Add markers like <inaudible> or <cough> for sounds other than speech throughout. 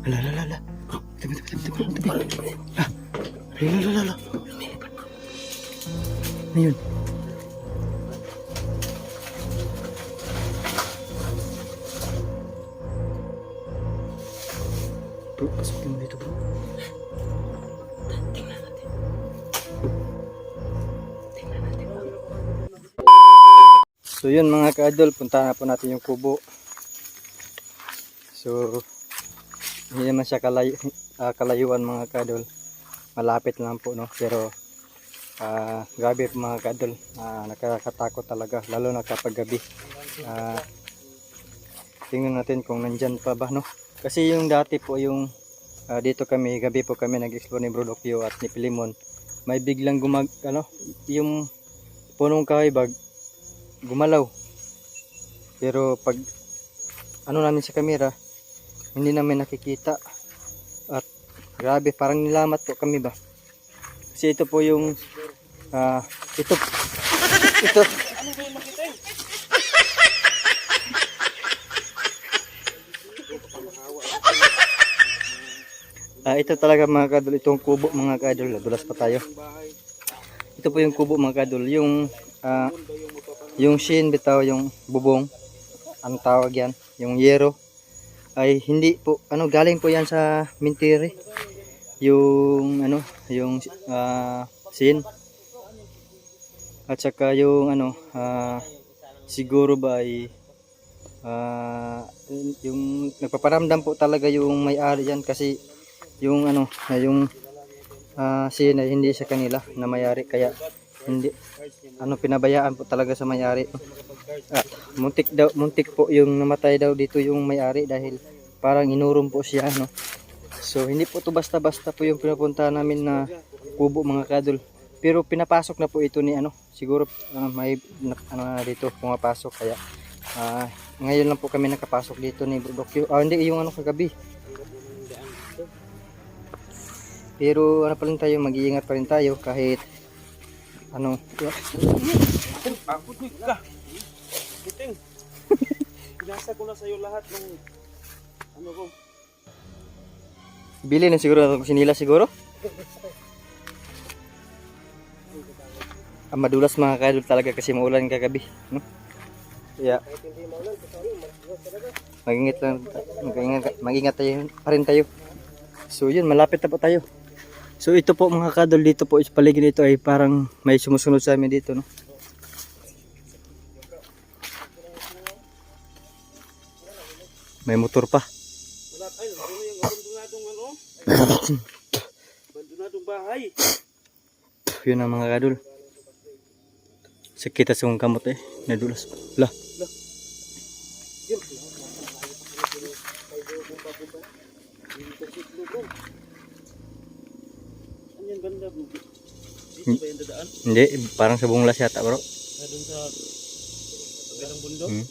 Ala, ala, ala. Tabi, tabi, tabi, tabi, tabi. Ah. Ala, ala, ala. Ayun. Bro, pasukin mo dito bro. So yun mga ka-idol, punta na po natin yung kubo. So, hindi naman siya kalay <laughs> ah, kalayuan mga ka-idol. Malapit lang po no, pero ah, grabe mga ka-idol. Ah, nakakatakot talaga, lalo na kapag gabi. Ah, tingnan natin kung nandyan pa ba no. Kasi yung dati po yung ah, dito kami, gabi po kami nag-explore ni Bro Dokyo at ni Pilimon. May biglang gumag, ano, yung punong kahoy gumalaw. Pero pag ano namin sa kamera, hindi namin nakikita. At grabe, parang nilamat po kami ba. Kasi ito po yung ah ito ito Ah, ito talaga mga kadol, itong kubo mga kadol, dulas pa tayo. Ito po yung kubo mga kadol, yung ah, yung shin bitaw yung bubong ang tawag yan yung yero ay hindi po ano galing po yan sa mintiri. Yung ano yung ah, shin at saka yung ano ah, siguro ba ay ah, yung nagpaparamdam po talaga yung may-ari yan kasi yung ano yung ah, shin ay hindi sa kanila na may-ari. Kaya hindi ano pinabayaan po talaga sa may-ari. At muntik daw muntik po yung namatay daw dito yung may-ari dahil parang inurong po siya no. So hindi po to basta-basta po yung pinapunta namin na kubo mga kadol. Pero pinapasok na po ito ni ano, siguro ah, may ano na dito pumapasok kaya ah, ngayon lang po kami nakapasok dito ni Bro Dokyo. Ah, hindi yung ano kagabi. Pero ano pa rin tayo, mag-iingat pa rin tayo kahit ano, Bakit ni ka? Kiting. Binasa ko na sa'yo lahat ng ano ko. Bili na siguro sinila siguro. Ang madulas mga kadol talaga kasi maulan kagabi, no? Kaya Mag-ingat lang, mag-ingat, mag-ingat tayo, pa rin tayo. So yun, malapit na po tayo. So ito po mga kadol dito po sa paligid nito ay parang may sumusunod sa amin dito, no? May motor pa. Wala tayo. Yung abandonadong ano? abandonadong bahay. Yun ang mga kadol. Sakit sa kong kamot eh. Nadulas. Lah. Yan banda bro? Dito ba yung dadaan? Hindi, parang sa bunglas yata bro. Na dun sa pagkalang bundok? Hmm.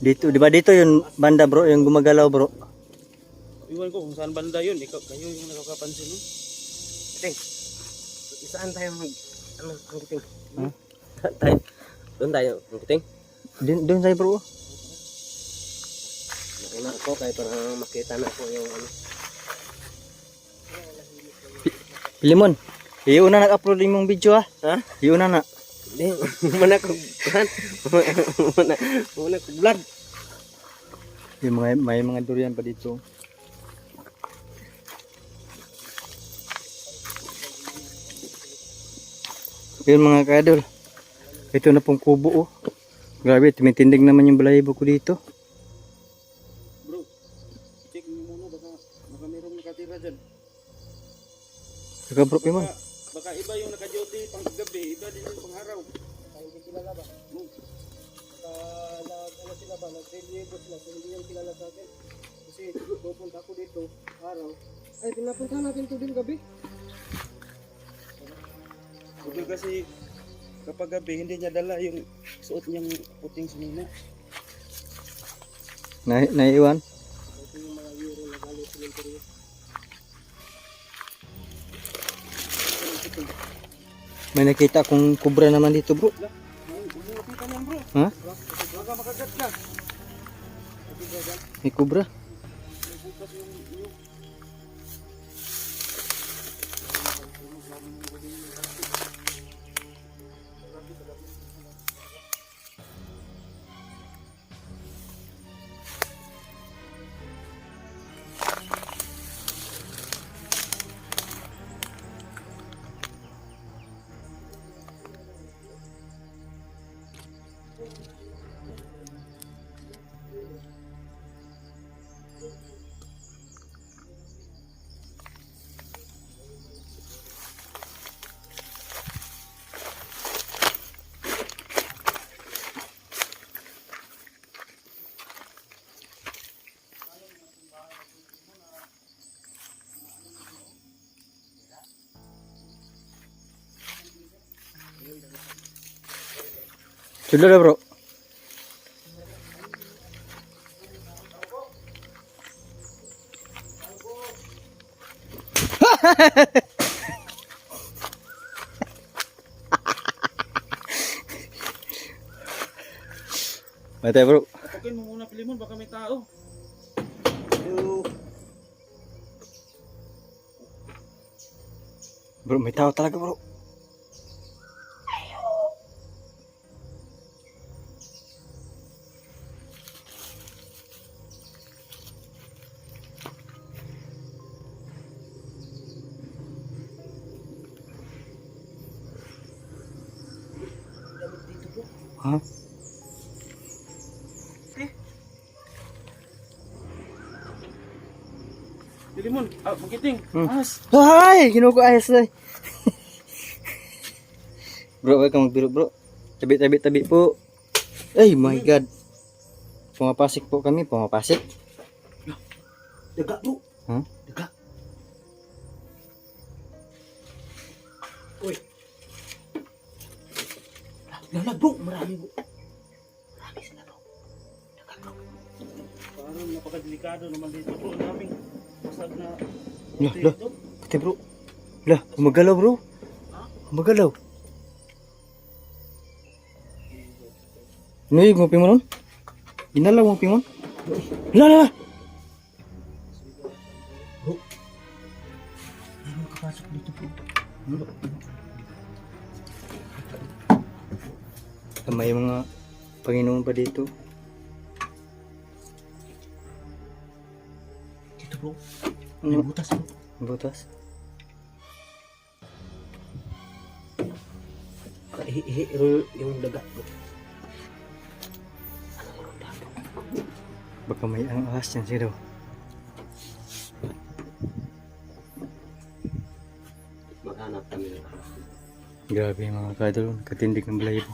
Dito, di ba dito yung banda bro, yung gumagalaw bro. Iwan ko kung saan banda yun. Ikaw, kayo yung nakakapansin no? Ting, saan tayo mag... Ano, ang kiting? Hmm? tayo, doon tayo, ang kiting. Din, doon tayo bro. Nauna ako kaya para makita na ako yung ano. Pilimon, iuna nag-upload yung mong video ha. Ha? Iuna na. Hindi, muna ko, kan? Muna, muna ko vlog. Yung mga, may mga durian pa dito. Yun mga kadol. Ito na pong kubo oh. Grabe, tumitindig naman yung balahibo ko dito. Saka bro, Pimon. Baka, baka iba yung naka-duty pang gabi, iba din yung pang araw. Hindi kilala ba? Hmm. Uh, nag, ano sila ba? Nag-deliver sila so hindi yan kilala sa akin. Kasi pupunta ako dito, araw. Ay, pinapunta natin to din gabi. Ito kasi kapag gabi hindi niya dala yung suot niyang puting sinina. Na, naiwan. Ito yung mga euro na galing sa May nakita akong kubra naman dito bro. Ha? May kubra. Thank you. Dah bro. <laughs> Mati bro. Tapakin mo muna Pilimon, baka may tao. Bro, may tao talaga bro. Ha? Pilimon, ah, magiting. Hmm. Ahas. Ay, ginugo ayos na. bro, wag kang magbiro bro. Tabi, tabi, tabi po. Ay, my God. Pumapasik po kami, pumapasik. Daga bro. Ha? Lala bro, marami bro. Marami sila bro. Daga bro. Parang napakadelikado naman dito bro. Ang daming basag na lah. ito. Kati bro. Lah, umagalaw bro. Umagalaw. Ano yung ngupin mo nun? Ginalaw mo ngupin mo? Lah, lah, lah. Meron makapasok dito bro. May mga Panginoon pa dito. Dito bro. May Ano? butas bro. Butas. Ihi-ihi yung daga bro. Baka may ang ahas yan siya daw. Maghanap kami. Grabe mga kadol, katindig ng balayibo.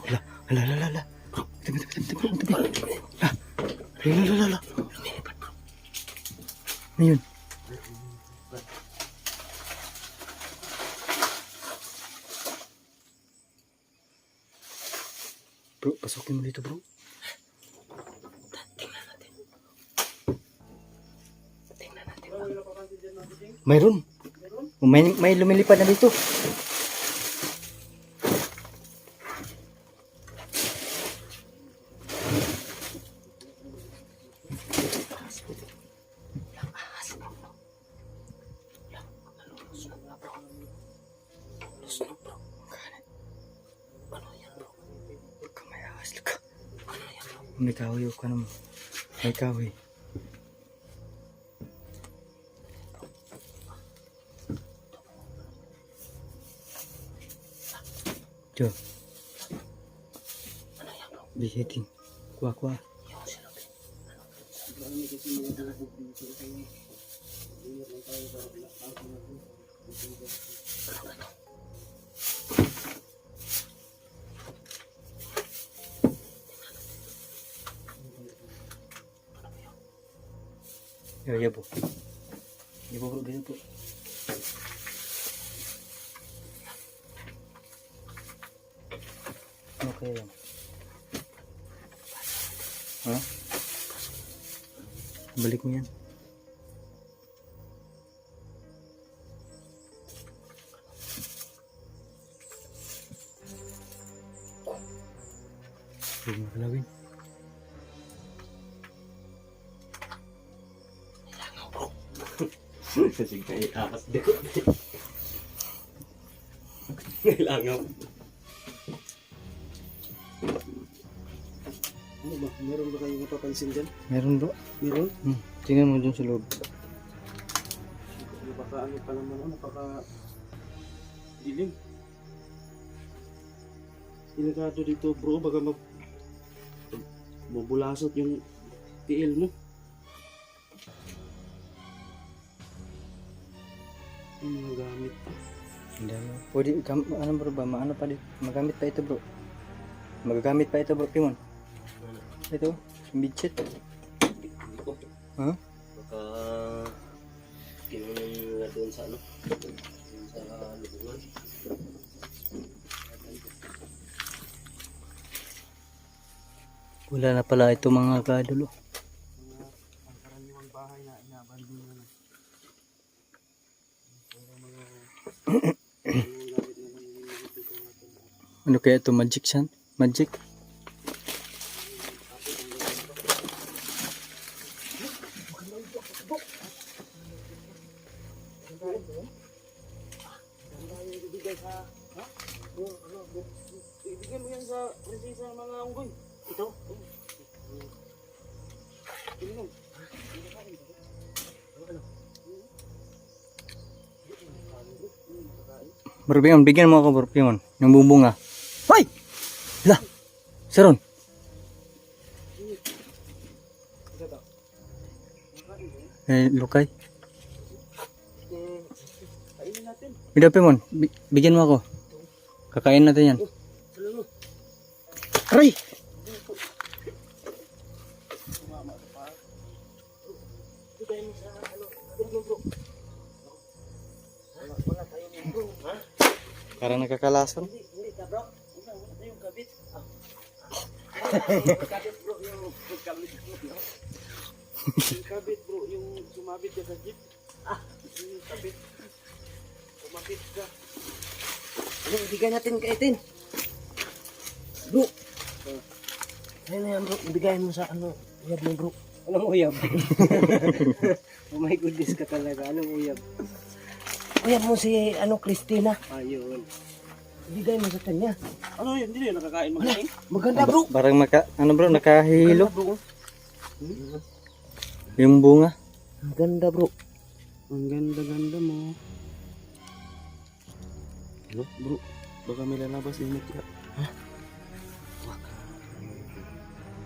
La, la, la, la, la. Tabi, tabi, tabi, tabi, tabi. La, la, la, la, la. Ayun. Bro, pasukin mo dito bro. Mayroon. May, may lumilipad na dito. Kamay ahas ka. May kahoy ka naman. May kahoy. Jo. Bihitin. Kuha, kuha. Ya, ya po. Ya po. Dito po. Kaya yan? Ha? Balik mo yan. Kasi kaya akas dito. Kailangan. Ano ba? Meron ba kayong napapansin dyan? Meron bro. Meron? Hmm. Tingnan mo dun sa loob. Baka ano pa naman, ano, baka dilim. Inagado dito bro, baka mag mabulasot yung tiil mo. Yung gamit. Ang dami. Pwede, kam, ano bro ba? Maano pa dito? Magamit pa ito bro. Magagamit pa ito bro, Pimon. Ito, yung. Ha? Baka kinunin nila doon sa ano? Doon sa lubungan. Wala na pala ito mga kadol. Ano kaya ito? Magic san? Magic? Ibigay mo yan sa prinsesa ng mga unggoy. Ito? Tingnan. Bro Pimon, bigyan mo ako bro Pimon. Yung bumbunga. Saron! Eh, lukay. Kainin natin. Bida Pimon, bi- bigyan mo ako. Kakain natin yan. Aray! Parang nakakalason. Bro bro. Yung kabit bro, yung sumabit ka sa jeep. Ah, yung kabit. Sumabit ka. Ano, ibigay natin kay Tin. Bro. Ayun na yan bro, ibigay mo sa ano, uyab mo bro. Anong uyab? oh my goodness ka talaga, anong uyab? Uyab mo si ano, Christina. Ayun. Ibigay mo sa kanya. Ano yun? Hindi na nakakain magaling. Maganda bro. Parang maka, ano bro, nakahihilo. bro. Yung bunga. Maganda bro. Ang ganda-ganda mo. Ano? Bro, baka may lalabas yung mutya.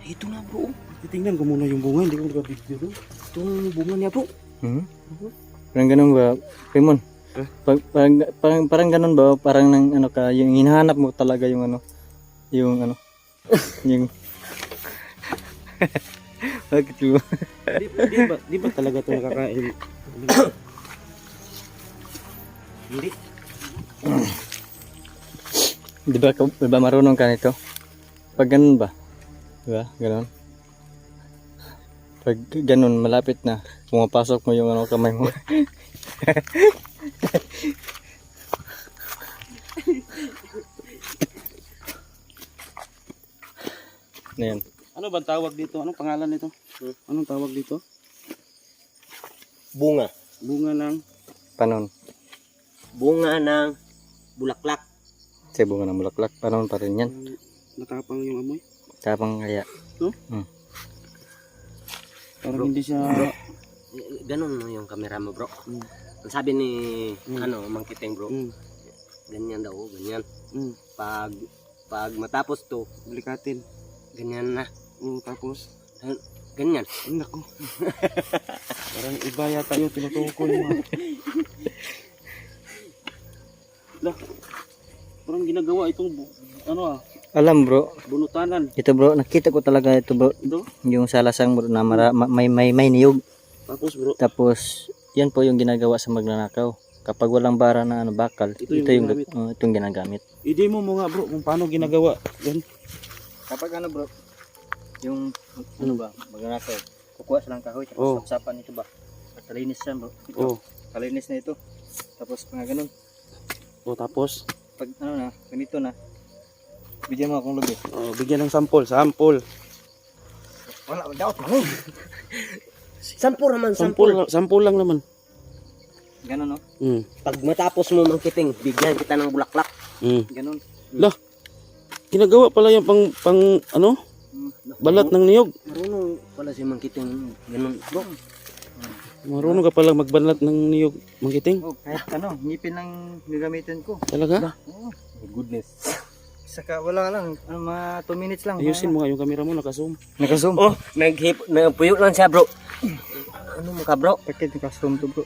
Ito na bro. Titingnan ko muna yung bunga, hindi ko naka-video doon. Ito ang bunga niya bro. Hmm? Parang ganun ba, Pimon? Eh? Pag, parang, parang, parang ganun ba? Parang nang ano ka, yung hinahanap mo talaga yung ano, yung ano, <laughs> yung... <laughs> Bakit mo? di, di, ba, di ba talaga ito nakakain? Hindi. Di ba, di ba marunong ka nito? Pag ganun ba? Di ba? Ganun. Pag ganun, malapit na, pumapasok mo yung ano, kamay mo. <laughs> Na yan. Ano ba tawag dito? Anong pangalan nito? Anong tawag dito? Bunga. Bunga ng... Panon. Bunga ng bulaklak. Sa bunga ng bulaklak. Panon pa rin yan. ng natapang yung amoy. Tapang kaya. Parang hindi siya... Ganun no yung camera mo bro. Mm. Ang sabi ni Mm. ano, Mangkiting bro, Mm, ganyan daw, ganyan. mm, Pag pag matapos to, bulikatin. ganyan na. Mm, tapos... Ganyan. Ay, naku. <laughs> Parang iba yata yung tinutukoy mo. <laughs> Lah, parang ginagawa itong ano ah, Alam bro, bunutanan. ito bro, nakita ko talaga ito bro. Ito. Yung salasang bro na mara, ma- may, may, may niyog. Tapos bro, Tapos, yan po yung ginagawa sa magnanakaw. Kapag walang bara na ano, bakal, Ito ito, yung yung, ginamit. uh, itong ginagamit. i-demo mo nga bro kung paano ginagawa. Gan. Kapag ano bro, yung ano ba, magnanakaw, kukuha silang kahoy, tapos Oh. sapsapan ito ba. At talinis siya bro. Ito, Oh, talinis na ito. Tapos mga ganun. oh tapos Pag ano na, ganito na, bigyan mo akong lubi. oh, bigyan ng sample, sample. Wala, daot mo. Sampur naman, Sample, lang- sample lang naman. Ganun no, Mm. Pag matapos mo Mangkiting, bigyan kita ng bulaklak. Mm. ganun. Lah, ginagawa pala yung pang, pang ano, balat ng niyog. Marunong pala si Mangkiting ganun bro. Marunong ka pala magbalat ng niyog, mangkiting. Oh, kahit ano, ngipin lang gagamitin ko. Talaga? Oh, goodness. Saka wala lang, ano, mga 2 minutes lang. Ayusin mo nga yung camera mo, naka-zoom. Naka-zoom. Oh, naghip, nagpuyo lang siya bro. Ano mo ka bro? Bakit naka-zoom to bro?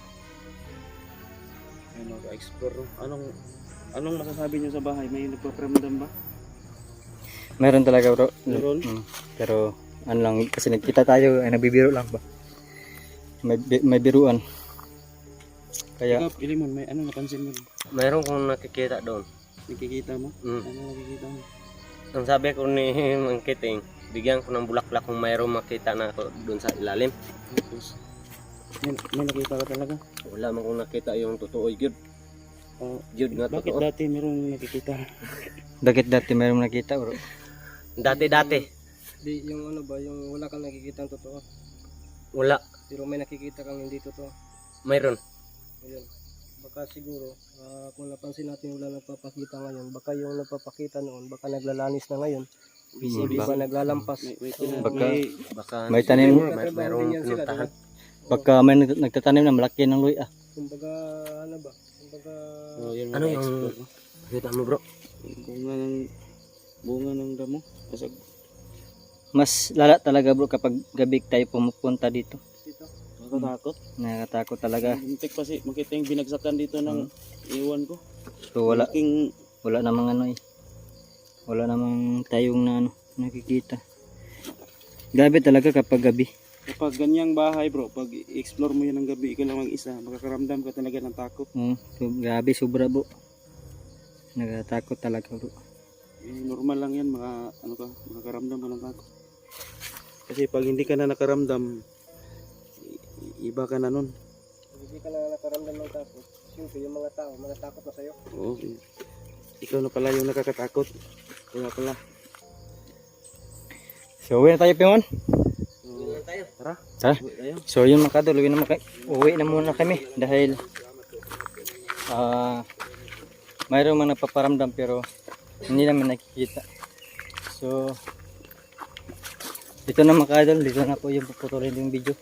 Ano, explore. Anong, anong masasabi niyo sa bahay? May nagpaparamdam ba? Meron talaga bro. Meron? Mm. Pero ano lang, kasi nagkita tayo, ay nagbibiro lang ba? May, may biruan. Kaya, Ikaw, Ilimon, may ano napansin mo? Mayroon kong nakikita doon. Nakikita mo? Mm. Ano nakikita mo? Ang sabi ko ni <laughs> Mangkiting, bigyan ko ng bulaklak kung mayroong makita na ako doon sa ilalim. Tapos, may, may nakita ka talaga? Wala man kong nakita yung totoo yun. Oh, Yun nga bakit totoo. dati merong nakikita? <laughs> Dagit dati mayroong nakita bro. Dati-dati, Di, yung ano ba, yung wala kang nakikita totoo. wala. Pero may nakikita kang hindi totoo. Mayroon. Ayun. Baka siguro, ah, kung napansin natin wala nagpapakita ngayon, baka yung nagpapakita noon, baka naglalanis na ngayon. Hmm, Hindi bak- ba naglalampas? May, wait, So, na, Baka- may, Baka May tanim. May, pinuntahan. diba? Baka may nag- nagtatanim na malaki ng luya. Kumbaga, ano ba? Kumbaga, oh, yun Ano yung-? Kita mo bro. bunga ng bunga ng damo. Basag. Mas lala talaga bro kapag gabi tayo pumupunta dito. Dito. Nakakatakot. Nakakatakot talaga. Muntik pa si makita yung binagsakan dito ng iwan ko. So wala Malaking wala namang ano eh. Wala namang tayong na ano nakikita. Gabi talaga kapag gabi. kapag ganyang bahay bro, pag i-explore mo yan ng gabi, ikaw lang mag-isa, makakaramdam ka talaga ng takot. Mm, so, grabe sobra bro. Nagatakot talaga bro. Eh, normal lang yan, maka, ano ka, makakaramdam ka ng takot. Kasi pag hindi ka na nakaramdam, iba ka na nun. Hindi ka na nakaramdam ng takot, siyempre yung mga tao, mga takot na sa'yo. Oo. Ikaw na pala yung nakakatakot. Kaya pala. So uwi na tayo Pimon. Ganyan tayo. Tara, Tara. uwi. So yun mga kadol, uwi na, maka- uwi na muna kami dahil ah mayroong mga napaparamdam pero hindi naman nakikita. So dito na mga kadol, dito na po yung puputulin yung video.